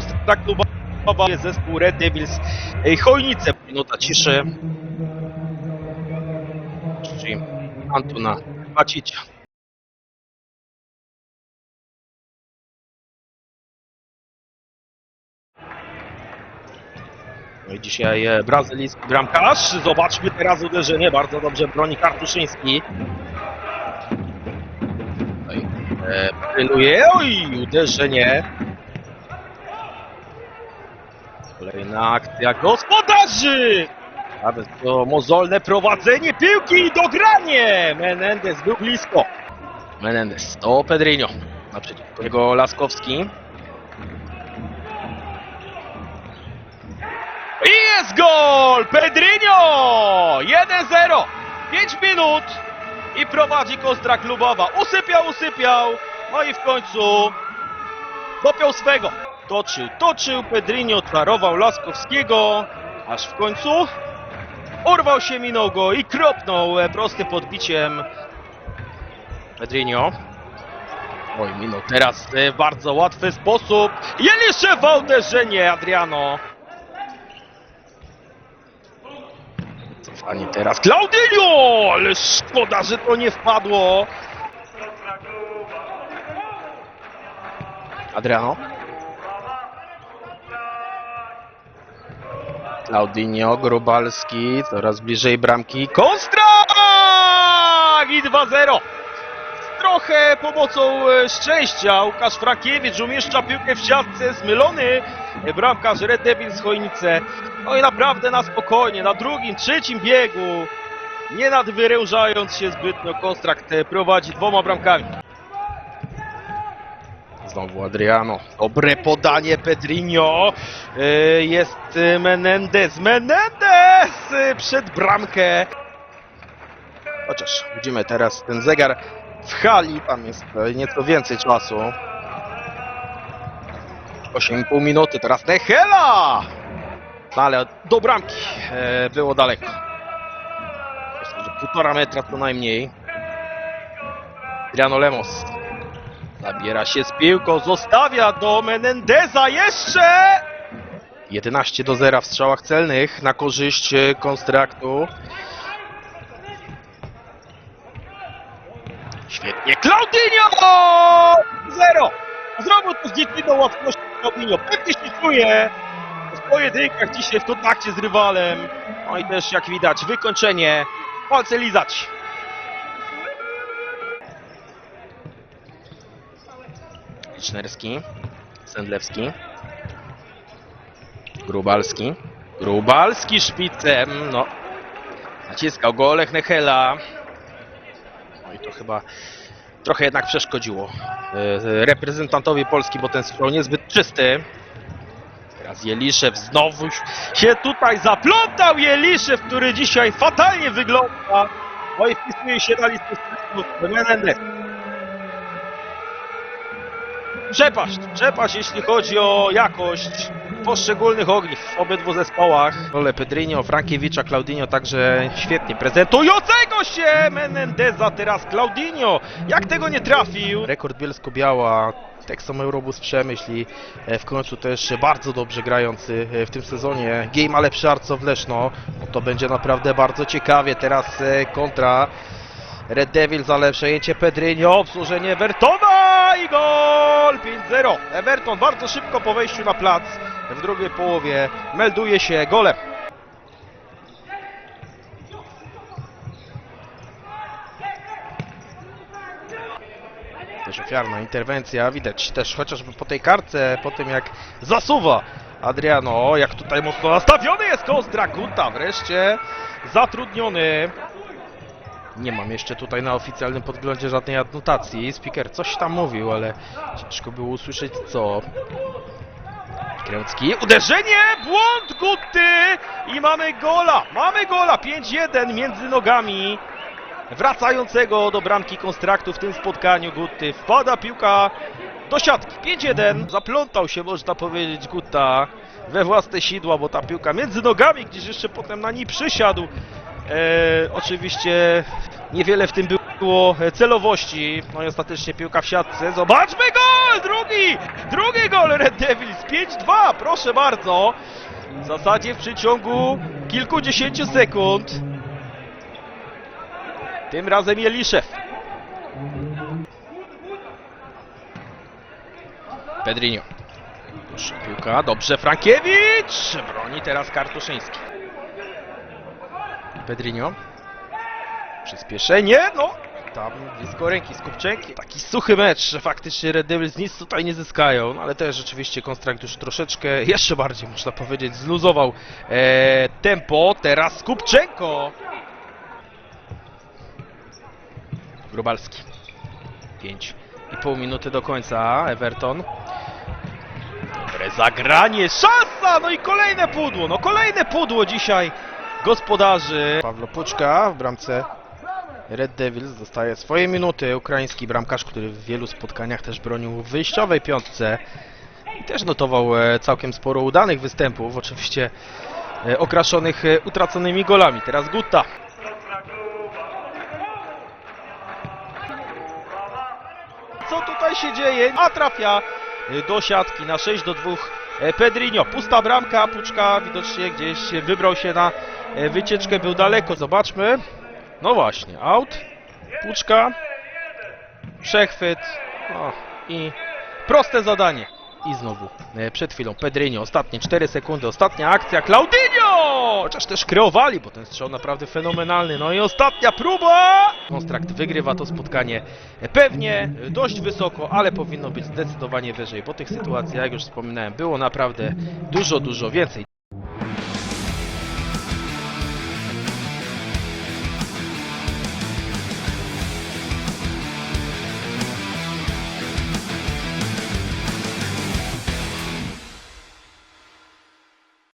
kontrakt klubowa jest zespół Red Devils e, Chojnice. Minuta ciszy. Czyli Antuna Bacicia. No i dzisiaj e, brazylijski bramkarz. Zobaczmy teraz uderzenie. Bardzo dobrze broni Kartuszyński. Tutaj e. Oj, uderzenie. Kolejna akcja gospodarzy. Nawet to mozolne prowadzenie piłki i dogranie. Menendez był blisko. Menendez to Pedrinho. Naprzeciwko niego Laskowski. I jest gol! Pedrinho! 1-0! 5 minut i prowadzi Kostra Klubowa. Usypiał, usypiał, no i w końcu dopiął swego. Toczył, toczył, Pedrinho klarował Laskowskiego, aż w końcu urwał się, minął go i kropnął e, prostym podbiciem Pedrinho. Oj, minął teraz e, w bardzo łatwy sposób. Jeliszewa uderzenie, Adriano. Cofanie teraz. Claudinho! Ale szkoda, że to nie wpadło. Adriano. Claudinho, Grubalski, coraz bliżej bramki. Kostra! I 2-0. Trochę pomocą e, szczęścia Łukasz Frankiewicz umieszcza piłkę w siatce, zmylony bramkarz Red Devils Chojnice. No i naprawdę na spokojnie, na drugim, trzecim biegu, nie nadwyrężając się zbytnio, Kontrakt e, prowadzi dwoma bramkami. Znowu Adriano. Dobre podanie Pedrinho. E, Jest e, Menendez. Menendez e, przed bramkę. Chociaż widzimy teraz ten zegar w hali. Tam jest nieco więcej czasu. 8,5 minuty. Teraz Nechela! No ale do bramki było daleko. Półtora metra co najmniej. Adriano Lemos zabiera się z piłką, zostawia do Menendeza jeszcze! 11 do 0 w strzałach celnych na korzyść e, konstraktu. Świetnie, Claudinho! 0! Zrobił to z dziecinną łatwością Claudinho. Pewnie się czuje w pojedynkach dzisiaj w kontakcie z rywalem. No i też jak widać wykończenie. Palce lizać. Licznerski, Sendlewski, Grubalski, Grubalski szpicem, no, naciskał go Olech Nechela. No i to chyba trochę jednak przeszkodziło e, reprezentantowi Polski, bo ten strzał niezbyt czysty. Teraz Jeliszew znowu się tutaj zaplątał Jeliszew, który dzisiaj fatalnie wygląda. No i wpisuje się na listę strzelców. Przepaść, przepaść jeśli chodzi o jakość poszczególnych ogniw w obydwu zespołach. Role Pedrinho, Frankiewicza, Claudinho także świetnie prezentującego się Menendeza, teraz Claudinho. Jak tego nie trafił? Rekord Bielsko-Biała, tak samo Eurobus Przemyśl i e, w końcu też bardzo dobrze grający e, w tym sezonie Game lepszy Arco Leszno. No to będzie naprawdę bardzo ciekawie. Teraz e, kontra Red Devils, ale przejęcie Pedrinho, obsłużenie I gol 5-0. Everton bardzo szybko po wejściu na plac w drugiej połowie melduje się golem. Też ofiarna interwencja, widać też chociażby po tej karce, po tym jak zasuwa Adriano, jak tutaj mocno nastawiony jest Kostra Guta, wreszcie zatrudniony. Nie mam jeszcze tutaj na oficjalnym podglądzie żadnej adnotacji. Speaker coś tam mówił, ale ciężko było usłyszeć co. Kręcki, uderzenie, błąd Guty i mamy gola, mamy gola, 5-1 między nogami wracającego do bramki konstraktu w tym spotkaniu Gutty. Wpada piłka do siatki, 5-1, zaplątał się można powiedzieć Gutta we własne sidła, bo ta piłka między nogami, gdzieś jeszcze potem na niej przysiadł. E, oczywiście niewiele w tym było celowości. No i ostatecznie piłka w siatce. Zobaczmy gol! Drugi! Drugi gol Red Devils. 5-2, proszę bardzo. W zasadzie w przeciągu kilkudziesięciu sekund. Tym razem Jeliszew. Pedrinho. Piłka, dobrze Frankiewicz! Broni teraz Kartuszyński. Pedrinho. Przyspieszenie, no. Tam blisko ręki Skupczenki. Taki suchy mecz, że faktycznie Red Devils nic tutaj nie zyskają, no ale też rzeczywiście Konstrakt już troszeczkę, jeszcze bardziej można powiedzieć, zluzował e, tempo. Teraz Skupczenko. Grubalski. 5 i pół minuty do końca. Everton. Dobre zagranie, szansa! No i kolejne pudło, no kolejne pudło dzisiaj gospodarzy. Pawlo Puczka w bramce Red Devils dostaje swoje minuty. Ukraiński bramkarz, który w wielu spotkaniach też bronił w wyjściowej piątce i też notował e, całkiem sporo udanych występów, oczywiście e, okraszonych e, utraconymi golami. Teraz Gutta. Co tutaj się dzieje? A trafia do siatki na 6 do 2 e, Pedrinho. Pusta bramka, Puczka widocznie gdzieś wybrał się na e, wycieczkę, był daleko. Zobaczmy. No właśnie, out, Puczka, przechwyt o, i proste zadanie. I znowu e, przed chwilą Pedrinho, ostatnie 4 sekundy, ostatnia akcja, Claudinho! Chociaż też kreowali, bo ten strzał naprawdę fenomenalny. No i ostatnia próba! Konstrakt wygrywa to spotkanie e, pewnie e, dość wysoko, ale powinno być zdecydowanie wyżej, bo tych sytuacji, jak już wspominałem, było naprawdę dużo, dużo więcej.